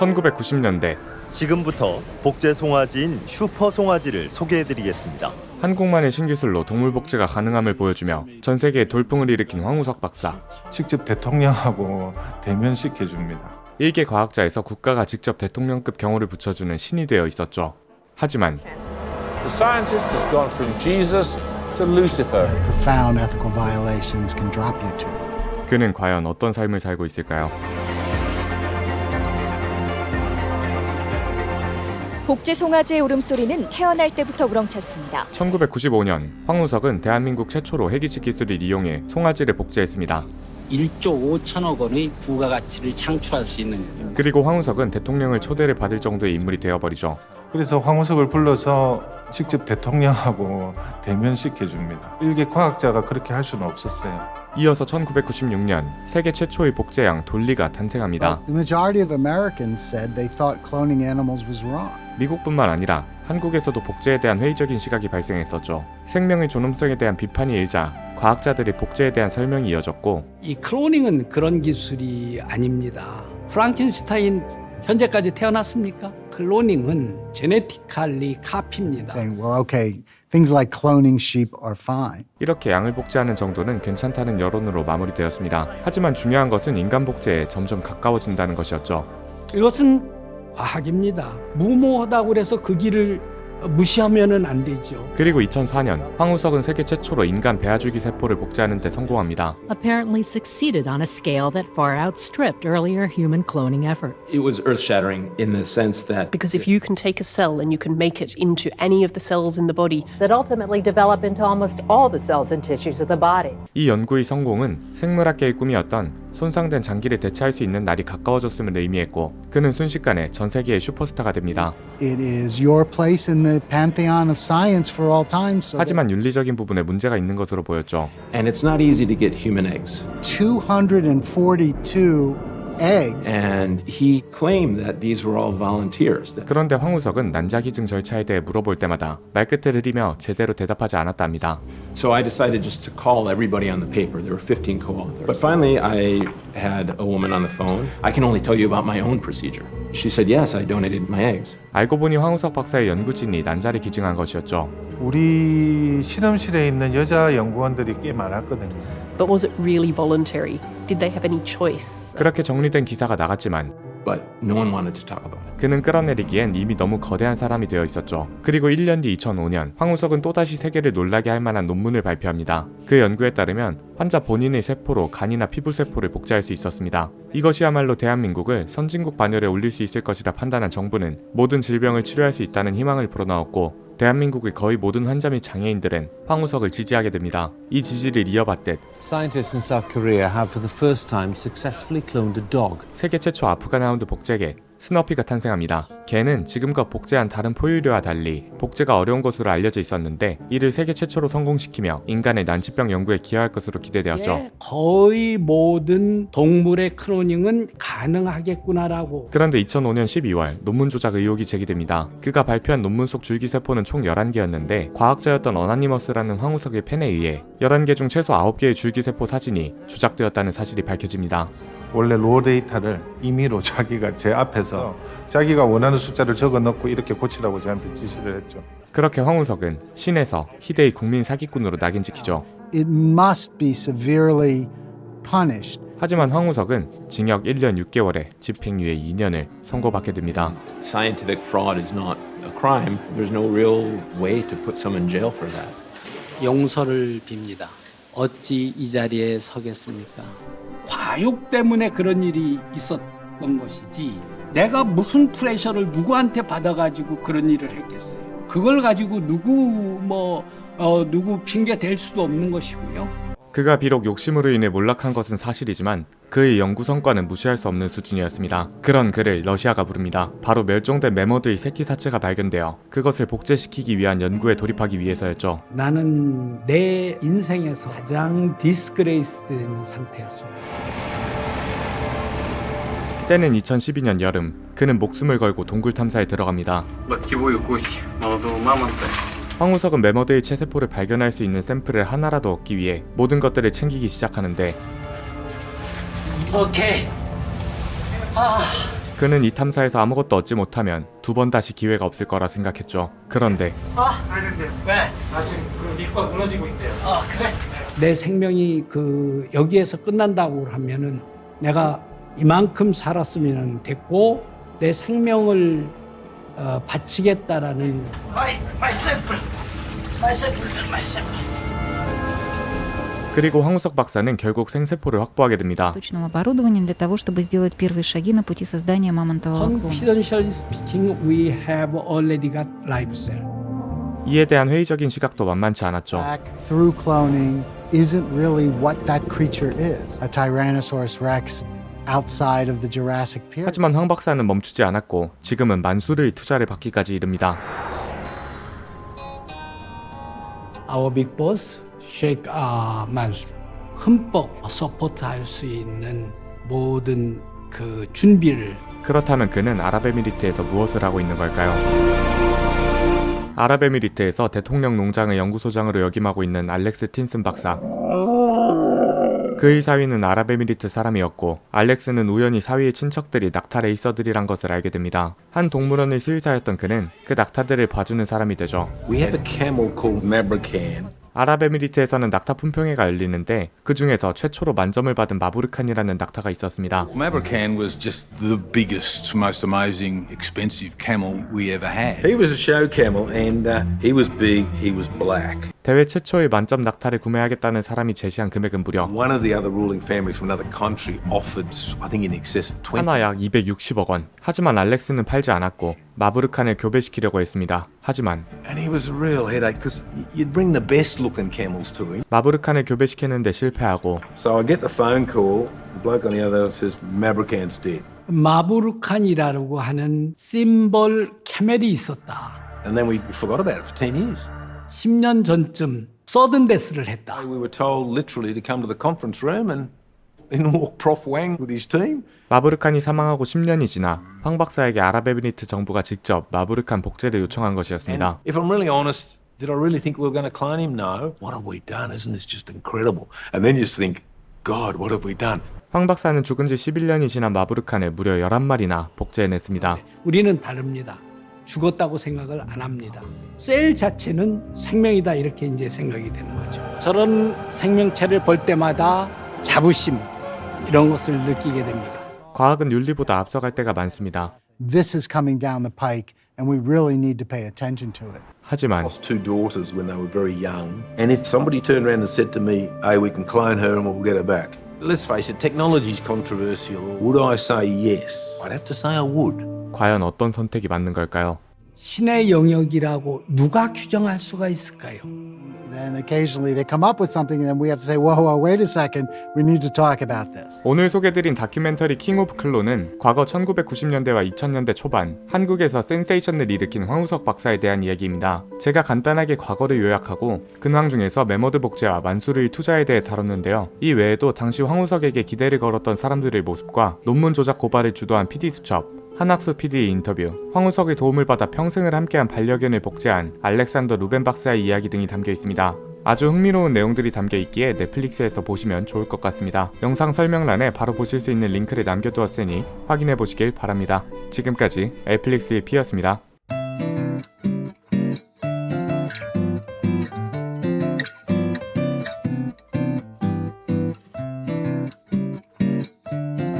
1990년대 지금부터 복제 송아지인 슈퍼 송아지를 소개해드리겠습니다. 한국만의 신기술로 동물 복제가 가능함을 보여주며 전 세계에 돌풍을 일으킨 황우석 박사. 직접 대통령하고 대면시켜 줍니다. 일개 과학자에서 국가가 직접 대통령급 경호를 붙여주는 신이 되어 있었죠. 하지만 The scientist has gone from Jesus to Lucifer. profound ethical violations can drop you to. 그는 과연 어떤 삶을 살고 있을까요? 복제 송아지의 울음소리는 태어날 때부터 우렁찼습니다. 1995년 황우석은 대한민국 최초로 해기식 기술을 이용해 송아지를 복제했습니다. 1조 5천억 원의 부가가치를 창출할 수 있는. 그리고 황우석은 대통령을 초대를 받을 정도의 인물이 되어버리죠. 그래서 황우석을 불러서 직접 대통령하고 대면시켜 줍니다. 일개 과학자가 그렇게 할 수는 없었어요. 이어서 1996년 세계 최초의 복제양 돌리가 탄생합니다. The majority of Americans said they thought cloning animals was wrong. 미국뿐만 아니라 한국에서도 복제에 대한 회의적인 시각이 발생했었죠. 생명의 존엄성에 대한 비판이 일자 과학자들이 복제에 대한 설명이 이어졌고 이 클로닝은 그런 기술이 아닙니다. 프랑켄슈타인 현재까지 태어났습니까? 클로닝은 제네티칼리 카피입니다. Saying, well, okay, things like cloning sheep are fine. 이렇게 양을 복제하는 정도는 괜찮다는 여론으로 마무리되었습니다. 하지만 중요한 것은 인간 복제에 점점 가까워진다는 것이었죠. 이것은 과학입니다. 무모하다고 해서 그 길을 무시하면은 안 되죠. 그리고 2004년 황우석은 세계 최초로 인간 배아줄기 세포를 복제하는 데 성공합니다. apparently succeeded on a scale that far outstripped earlier human cloning efforts. It was earth shattering in the sense that Because if you can take a cell and you can make it into any of the cells in the body, That ultimately develop into almost all the cells and tissues of the body. 이 연구의 성공은 생물학계의 꿈이었던 손상된 장기를 대체할 수 있는 날이 가까워졌음을 의미했고 그는 순식간에 전 세계의 슈퍼스타가 됩니다. It is your place in the pantheon of science for all time. So that 하지만 윤리적인 부분에 문제가 있는 것으로 보였죠. and it's not easy to get human eggs. 242 eggs. And he claimed that these were all volunteers. That 그런데 황우석은 난자기증 절차에 대해 물어볼 때마다 말끝을 흐리며 제대로 대답하지 않았답니다. so I decided just to call everybody on the paper. There were 15 co-authors. But finally I had a woman on the phone. I can only tell you about my own procedure. She said, "Yes, I donated my eggs." 알고 보니 황우석 박사의 연구진이 난자를 기증한 것이었죠. 우리 실험실에 있는 여자 연구원들이 꽤 많았거든요. but was it really voluntary? Did they have any choice? 그렇게 정리된 기사가 나갔지만 그는 끌어내리기엔 이미 너무 거대한 사람이 되어 있었죠. 그리고 1년 뒤 2005년 황우석은 또다시 세계를 놀라게 할 만한 논문을 발표합니다. 그 연구에 따르면 환자 본인의 세포로 간이나 피부 세포를 복제할 수 있었습니다. 이것이야말로 대한민국을 선진국 반열에 올릴 수 있을 것이라 판단한 정부는 모든 질병을 치료할 수 있다는 희망을 불어넣었고 대한민국의 거의 모든 환자 및 장애인들은 황우석을 지지하게 됩니다. 이 지지를 이어받듯 Scientists in South Korea have for the first time successfully cloned a dog. 세계 최초 아프간 하운드 복제개 스너피가 탄생합니다. 개는 지금과 복제한 다른 포유류와 달리 복제가 어려운 것으로 알려져 있었는데 이를 세계 최초로 성공시키며 인간의 난치병 연구에 기여할 것으로 기대되었죠. 예, 거의 모든 동물의 클로닝은 가능하겠구나라고 그런데 2005년 12월 논문 조작 의혹이 제기됩니다. 그가 발표한 논문 속 줄기세포는 총 11개였는데 과학자였던 어나니머스라는 황우석의 펜에 의해 11개 중 최소 9개의 줄기세포 사진이 조작되었다는 사실이 밝혀집니다. 원래 로 데이터를 임의로 자기가 제 앞에서 자기가 원하는 숫자를 적어 넣고 이렇게 고치라고 저한테 지시를 했죠. 그렇게 황우석은 신에서 희대의 국민 사기꾼으로 낙인 찍히죠. It must be severely punished. 하지만 황우석은 징역 1년 6개월에 집행유예 2년을 선고받게 됩니다. Scientific fraud is not a crime. There's no real way to put someone in jail for that. 용서를 빕니다. 어찌 이 자리에 서겠습니까? 과욕 때문에 그런 일이 있었던 것이지 내가 무슨 프레셔를 누구한테 받아가지고 그런 일을 했겠어요. 그걸 가지고 누구 뭐 어, 누구 핑계 댈 수도 없는 것이고요. 그가 비록 욕심으로 인해 몰락한 것은 사실이지만 그의 연구 성과는 무시할 수 없는 수준이었습니다. 그런 그를 러시아가 부릅니다. 바로 멸종된 매머드의 새끼 사체가 발견되어 그것을 복제시키기 위한 연구에 돌입하기 위해서였죠. 나는 내 인생에서 가장 디스그레이스 되는 상태였습니다. 때는 2012년 여름. 그는 목숨을 걸고 동굴 탐사에 들어갑니다. 황우석은 매머드의 체세포를 발견할 수 있는 샘플을 하나라도 얻기 위해 모든 것들을 챙기기 시작하는데 오케이. 아, 그는 이 탐사에서 아무것도 얻지 못하면 두 번 다시 기회가 없을 거라 생각했죠. 그런데 내 생명이 그 여기에서 끝난다고 하면은 내가 이만큼 살았으면 됐고 내 생명을 어, 바치겠다라는 그리고 황우석 박사는 결국 생세포를 확보하게 됩니다. точным оборудованием для того, чтобы сделать первые шаги на пути создания мамонтового клона. confidentially speaking, we have already got live cell. 이에 대한 회의적인 시각도 만만치 않았죠. Back through cloning isn't really what that creature is. A Tyrannosaurus rex outside of the Jurassic period. 하지만 황 박사는 멈추지 않았고 지금은 만수르의 투자를 받기까지 이릅니다. Our big boss, Sheikh uh, Mansur, 흠뻑 서포트할 수 있는 모든 그 준비를 그렇다면 그는 아랍에미리트에서 무엇을 하고 있는 걸까요? 아랍에미리트에서 대통령 농장의 연구소장으로 역임하고 있는 알렉스 틴슨 박사. 그의 사위는 아랍에미리트 사람이었고 알렉스는 우연히 사위의 친척들이 낙타레 이서들이란 것을 알게 됩니다. 한 동물원의 수의사였던 그는 그 낙타들을 봐주는 사람이 되죠. We have a camel called Mabrakan. 아랍에미리트에서는 낙타 품평회가 열리는데 그 중에서 최초로 만점을 받은 마부르칸이라는 낙타가 있었습니다. Mabrakan was just the biggest, most amazing, expensive camel we ever had. He was a show camel and uh, he was big, he was black. 대회 최초의 만점 낙타를 구매하겠다는 사람이 제시한 금액은 무려 One of the other ruling families from another country offered, I think, in excess of 20. 하나 약 260억 원. 하지만 알렉스는 팔지 않았고 마부르칸을 교배시키려고 했습니다. 하지만 And he was a real headache because you'd bring the best looking camels to him. 마부르칸을 교배시키는데 실패하고 So I get the phone call, the bloke on the other end says, Mabrakan's dead. 마부르칸이라고 하는 심벌 캐멜이 있었다. And then we forgot about it for 10 years. 10년 전쯤 서든 데스를 했다. We 마부르칸이 사망하고 10년이 지나 황 박사에게 아랍에미리트 정부가 직접 마부르칸 복제를 요청한 것이었습니다. if I'm really honest, did I really think we were going to clone him? No. What have we done? Isn't this just incredible? And then you just think, God, what have we done? 황 박사는 죽은 지 11년이 지난 마부르칸을 무려 11마리나 복제해냈습니다. 우리는 다릅니다. 죽었다고 생각을 안 합니다. 셀 자체는 생명이다 이렇게 이제 생각이 되는 거죠. 저런 생명체를 볼 때마다 자부심 이런 것을 느끼게 됩니다. 과학은 윤리보다 앞서갈 때가 많습니다. This is coming down the pike, and we really need to pay attention to it. 하지만 lost two daughters when they were very young. And if somebody turned around and said to me, hey, we can clone her and we'll get her back. Let's face it, technology's controversial. Would I say yes? I'd have to say I would. 과연 어떤 선택이 맞는 걸까요? 신의 영역이라고 누가 규정할 수가 있을까요? 오늘 소개드린 다큐멘터리 킹 오브 클론은 과거 1990년대와 2000년대 초반 한국에서 센세이션을 일으킨 황우석 박사에 대한 이야기입니다. 제가 간단하게 과거를 요약하고 근황 중에서 메머드 복제와 만수르의 투자에 대해 다뤘는데요. 이 외에도 당시 황우석에게 기대를 걸었던 사람들의 모습과 논문 조작 고발을 주도한 PD 수첩, 한학수 PD의 인터뷰, 황우석의 도움을 받아 평생을 함께한 반려견을 복제한 알렉산더 루벤 박사의 이야기 등이 담겨 있습니다. 아주 흥미로운 내용들이 담겨 있기에 넷플릭스에서 보시면 좋을 것 같습니다. 영상 설명란에 바로 보실 수 있는 링크를 남겨두었으니 확인해 보시길 바랍니다. 지금까지 엘플릭스의 피였습니다.